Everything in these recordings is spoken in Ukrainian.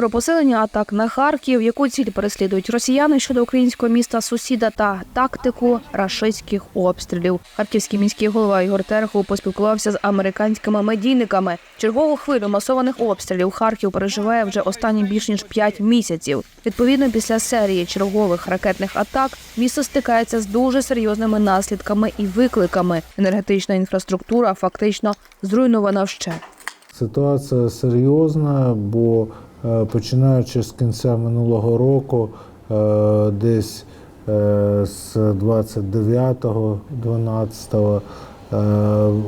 про посилення атак на Харків, яку ціль переслідують росіяни щодо українського міста сусіда та тактику рашистських обстрілів. Харківський міський голова Ігор Терехов поспілкувався з американськими медійниками. Чергову хвилю масованих обстрілів Харків переживає вже останні більш ніж 5 місяців. Відповідно, після серії чергових ракетних атак місто стикається з дуже серйозними наслідками і викликами. Енергетична інфраструктура фактично зруйнована вщент. Ситуація серйозна, бо починаючи з кінця минулого року, е, десь е, з 29-12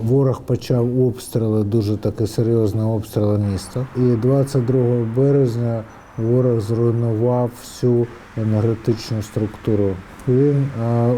ворог почав обстріли, дуже таке серйозні обстріли міста. І 22 березня ворог зруйнував всю енергетичну структуру. Він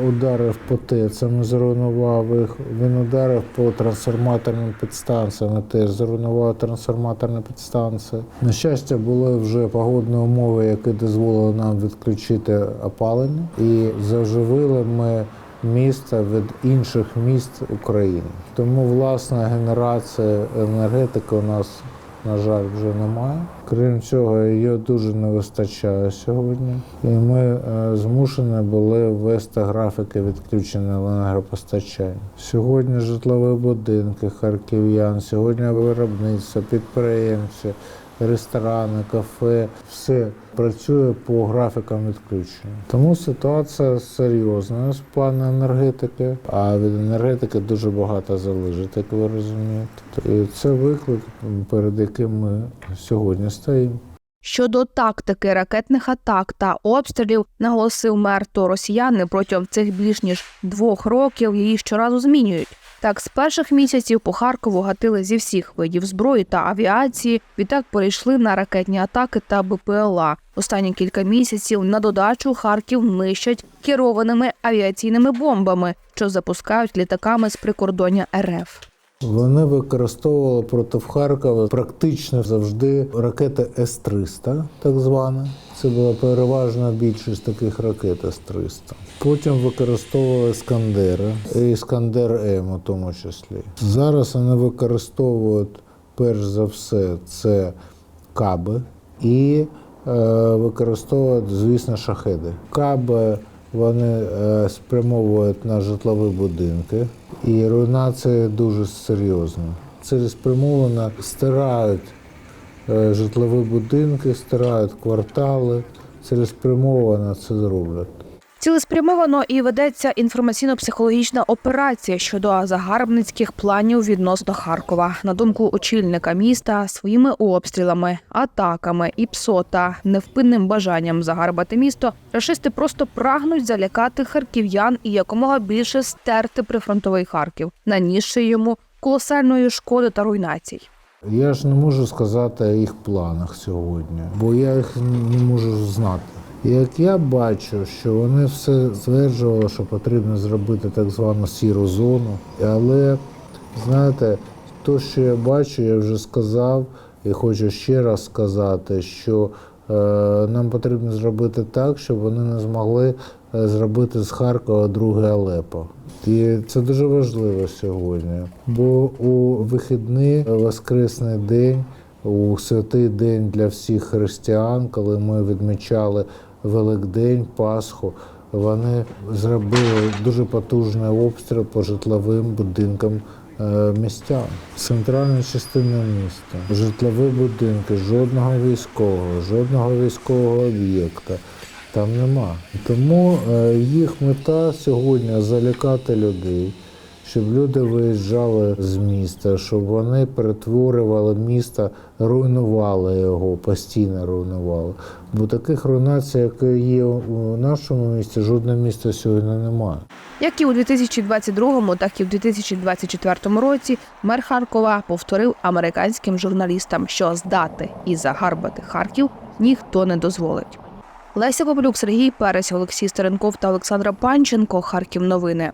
ударив по ТЕЦам, зруйнував їх. Він ударив по трансформаторним підстанціям, теж зруйнував трансформаторні підстанції. На щастя, були вже погодні умови, які дозволили нам відключити опалення, і заживили ми міста від інших міст України. Тому власна генерація енергетики у нас на жаль, вже немає. Крім цього, її дуже не вистачає сьогодні. І ми е, змушені були ввести графіки відключення енергопостачання. Сьогодні житлові будинки харків'ян, сьогодні виробництво, підприємці, ресторани, кафе все працює по графікам відключення. Тому ситуація серйозна з плану енергетики, а від енергетики дуже багато залежить, як ви розумієте. І це виклик, перед яким ми сьогодні стоїмо. Щодо тактики ракетних атак та обстрілів, наголосив мер, то росіяни протягом цих більш ніж двох років її щоразу змінюють. Так, з перших місяців по Харкову гатили зі всіх видів зброї та авіації. Відтак перейшли на ракетні атаки та БПЛА. Останні кілька місяців на додачу Харків нищать керованими авіаційними бомбами, що запускають літаками з прикордоння РФ. Вони використовували проти Харкова практично завжди ракети С-300, так звана. Це була переважна більшість таких ракет С-300. Потім використовували Іскандери, і Іскандер М у тому числі. Зараз вони використовують перш за все це каби і е, використовують, звісно, шахеди. Каби вони е, спрямовують на житлові будинки, і руйнація дуже серйозна. Цілеспрямовано стирають е, житлові будинки, стирають квартали, цілеспрямовано це зроблять. Цілеспрямовано і ведеться інформаційно-психологічна операція щодо загарбницьких планів відносно Харкова. На думку очільника міста, своїми обстрілами, атаками і ПСО та невпинним бажанням загарбати місто, рашисти просто прагнуть залякати харків'ян і якомога більше стерти прифронтовий Харків, нанісши йому колосальної шкоди та руйнацій. Я ж не можу сказати їх планах сьогодні, бо я їх не можу знати. Як я бачу, що вони все стверджували, що потрібно зробити так звану сіру зону, але знаєте, то, що я бачу, я вже сказав і хочу ще раз сказати, що е, нам потрібно зробити так, щоб вони не змогли е, зробити з Харкова друге Алепо. І це дуже важливо сьогодні, бо у вихідний е, воскресний день, у святий день для всіх християн, коли ми відмічали Великдень, Пасху, вони зробили дуже потужний обстріл по житловим будинкам е, містян. Центральна частина міста, житлові будинки, жодного військового, жодного військового об'єкта. Там нема. Тому е, їх мета сьогодні залякати людей, щоб люди виїжджали з міста, щоб вони перетворювали місто, руйнували його, постійно руйнували. Бо таких руйнацій, які є у нашому місті, жодного міста сьогодні немає. Як і у 2022, так і в 2024 році мер Харкова повторив американським журналістам, що здати і загарбати Харків ніхто не дозволить. Леся Попелюк, Сергій Перець, Олексій Стеренков та Олександра Панченко. Харків новини.